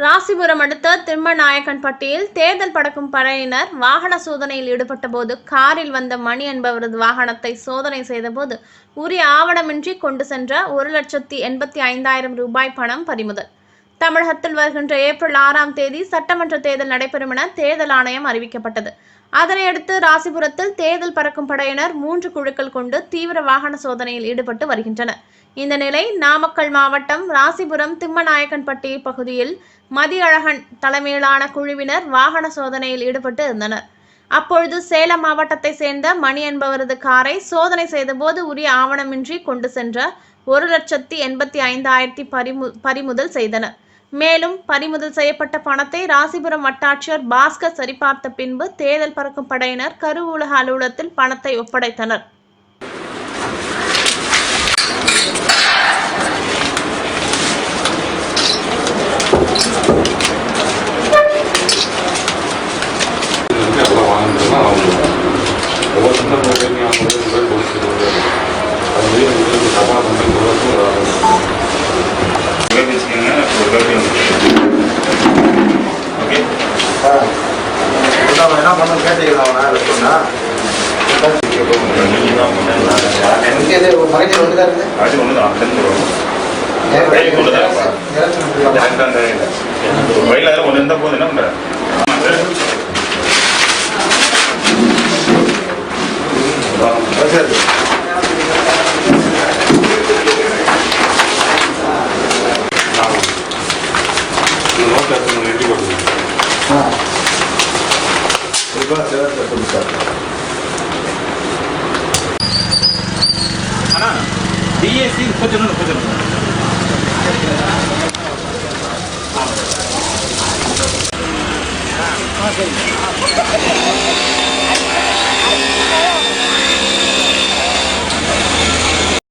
ராசிபுரம் அடுத்த திம்மநாயக்கன்பட்டியில் தேர்தல் படக்கும் படையினர் வாகன சோதனையில் ஈடுபட்ட போது காரில் வந்த மணி என்பவரது வாகனத்தை சோதனை செய்தபோது உரிய ஆவணமின்றி கொண்டு சென்ற ஒரு லட்சத்தி எண்பத்தி ஐந்தாயிரம் ரூபாய் பணம் பறிமுதல். தமிழகத்தில் வருகின்ற ஏப்ரல் ஆறாம் தேதி சட்டமன்ற தேர்தல் நடைபெறும் என தேர்தல் ஆணையம் அறிவிக்கப்பட்டது. அதனையடுத்து ராசிபுரத்தில் தேர்தல் பறக்கும் படையினர் மூன்று குழுக்கள் கொண்டு தீவிர வாகன சோதனையில் ஈடுபட்டு வருகின்றனர். இந்த நிலை நாமக்கல் மாவட்டம் ராசிபுரம் திம்மநாயக்கன்பட்டி பகுதியில் மதியழகன் தலைமையிலான குழுவினர் வாகன சோதனையில் ஈடுபட்டு இருந்தனர். அப்பொழுது சேலம் மாவட்டத்தை சேர்ந்த மணி என்பவரது காரை சோதனை செய்தபோது உரிய ஆவணமின்றி கொண்டு சென்ற ஒரு லட்சத்தி எண்பத்தி ஐந்தாயிரத்தி பறிமு பறிமுதல் செய்தனர். மேலும் பறிமுதல் செய்யப்பட்ட பணத்தை ராசிபுரம் வட்டாட்சியர் பாஸ்கர் சரிபார்த்த பின்பு தேர்தல் பறக்கும் படையினர் கருவூலக அலுவலகத்தில் பணத்தை ஒப்படைத்தனர். மொபைல் ஒரு ஓகே என்ன பண்ணணும் கேட்டீங்களா அவனை சொன்னா நீங்கள் எனக்கு இது ஒரு தான் இருக்குது அது ஒன்று தான் டென்த் வரும் எனக்கு அந்த ஒன்று இருந்தால் போதும் என்ன பண்ணுறேன் சார் சரி நோட் எடுத்து எழுதி கொடுங்க ஆ இப்போ சரி சொல்லி சார் அண்ணா டிஎஸ்சி முப்பத்தொன்று முப்பத்தொன்று ஆ சரி